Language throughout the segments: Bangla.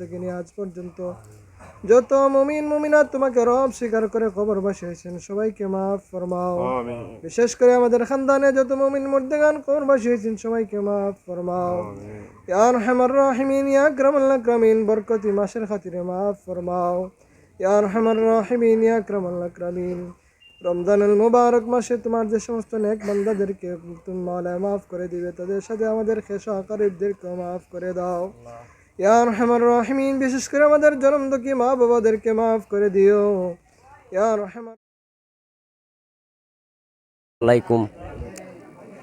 থেকে নিয়ে আজ পর্যন্ত যত মুমিন মুমিনাত তোমাকে রব স্বীকার করে বসিয়েছেন সবাইকে মাফ ফরমাও। বিশেষ করে আমাদের খানদানে যত মুমিন মুর্দেগান বসিয়েছেন সবাইকে মাফ ফরমাও। ইয়া রহমান রাহিমিন ইয়া আকরামিন বরকতি মাসের খাতিরে মাফ ফরমাও। ইয়া রহমান রাহিমিন ইয়া আকরামিন রমজানুল মুবারক মাসে তোমার যে সমস্ত নেক বান্দাদেরকে তুমি মাওলায় মাফ করে দিবে তাদের সাথে আমাদের খেসা আকারিবদেরকে মাফ করে দাও। ইয়া রহমান রাহিমিন, বিশেষ করে আমাদের জনমদুখী মা বাবাদেরকে মাফ করে দিও। ইয়া রহমান আলাইকুম।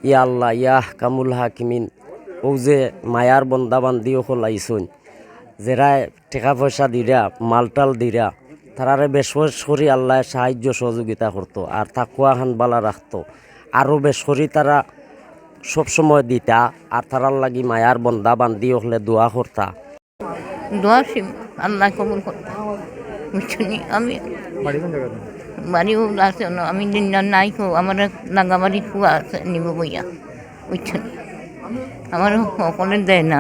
ইয়া আল্লাহ ইয়াহ কামুল হাকিমিন। ও যে মায়ার বন্দাবান্দি ওখল আইসুন যেরাই টাকা পয়সা দিরা মালটাল দিরা তারারে বেশ করি আল্লাহ সাহায্য সহযোগিতা করতো আর তাকুয়া হান বালা রাখতো আরও বেশ তারা সবসময় দিতা আর তারার লাগি মায়ার বন্দা বান্দি হলে দোয়া করতা দোয়া শিব আল্লাহ কবুল করতে। বুঝছি আমি বাড়িও আছে আমি দিন নাই কো আমার নাগাবাড়ি কুয়া আছে নিব বইয়া। বুঝছেন? আমার সকলে দেয় না।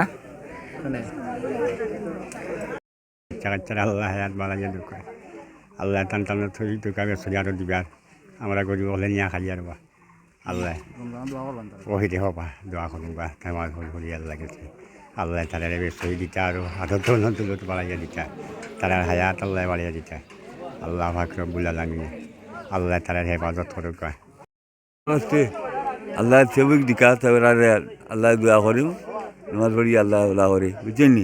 আল্লাহ হায়াত আল্লাহ টান টান থই দুকাবে সরিয়ারো দিবার আমরা গরিব হলে নিয়া খালি আর বা। আল্লাহ ওহি দেহ বা দোয়া করুন বা আল্লাহ গেছে। আল্লাহ তাদের বেশি দিতে আরও হাতত নতুন বাড়াইয়া দিতা তারা হায়াত আল্লাহ বাড়াইয়া দিতা আল্লাহ ফাকরবুল আলমিনে আল্লাহ তারা হেফাজত করুক আল্লাহ সেবক দিকা আল্লাহ দোয়া করিম পড়ি আল্লাহ আল্লাহ করে বুঝছেন